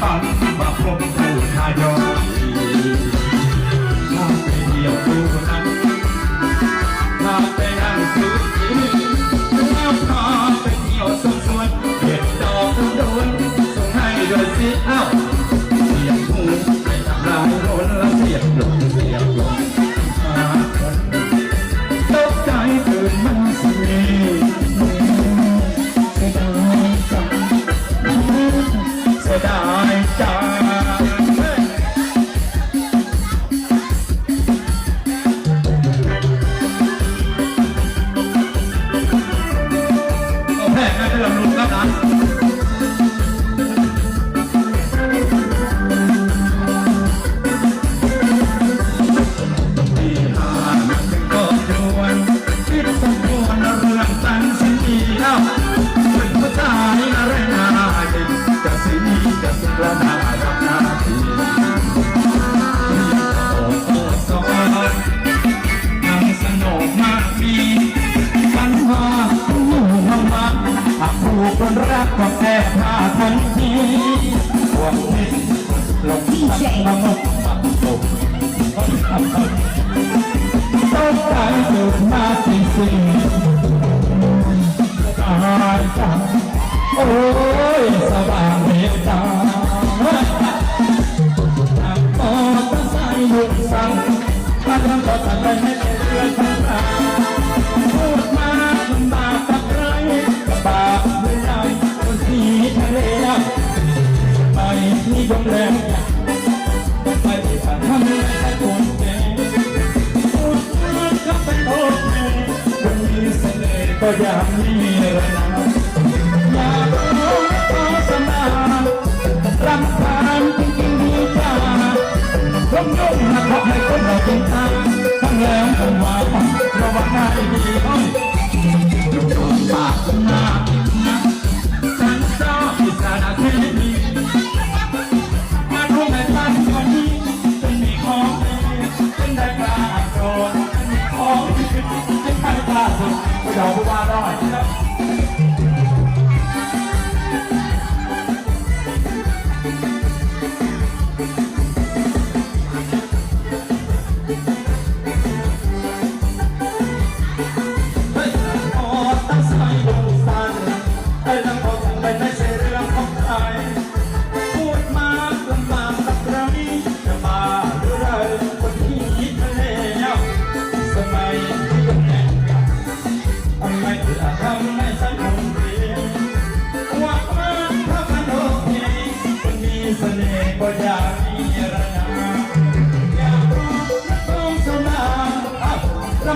heart, my problem. คนรักก็แก้ผ้าทันทีพวกนี้หลงทางละมุกปักตกต้องตารเกิดมาสิสิตายจังโอ้ยสว่าง ไปผ่านทำให้คนแก่คนนั้นก็เป็นคนแก่คนมีเสน่ห์ก็ยามมีระน เ说八道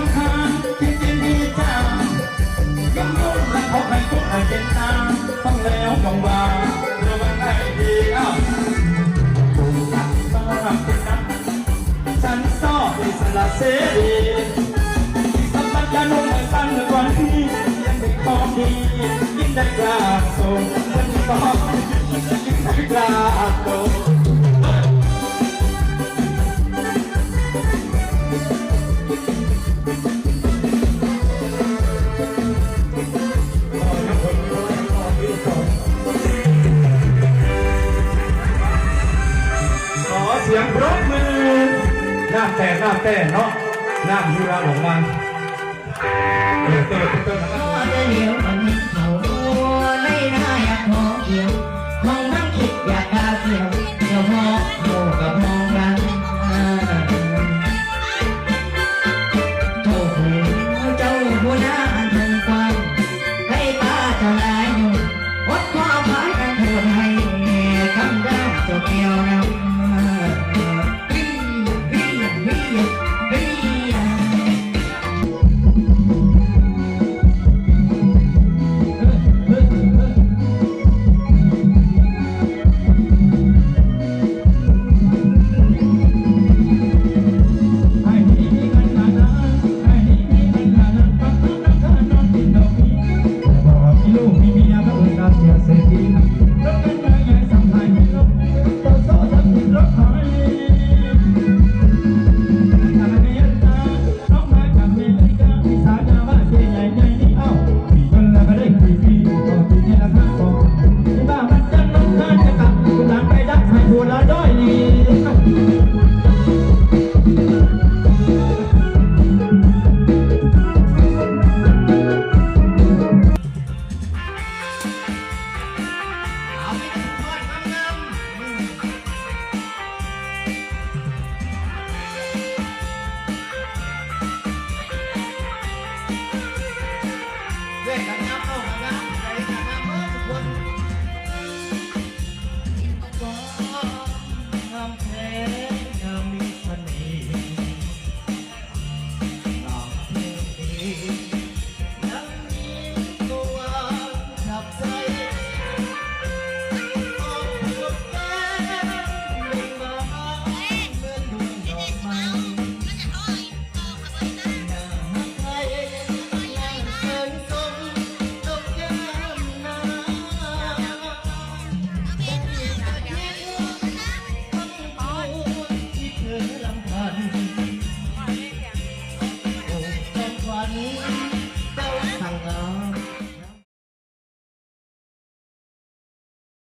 ำคัญที่จริงที่จังกำหนดและพบให้พบให้เป็นตามต้งแล้วต้องาระวังให้ดีอาวถูกตัดต้อนเป็นนัฉันชอบอิสระเสรีสัมปัญญาโน้มสั้นกว่าที่ยังเป็นของดียิ่งได้กล้าส่งวันนี้ก็ยิ่งได้กล้าส่งำเต้เนาะน้ำที่เราหลงมาเออเต้นเต้นนะครั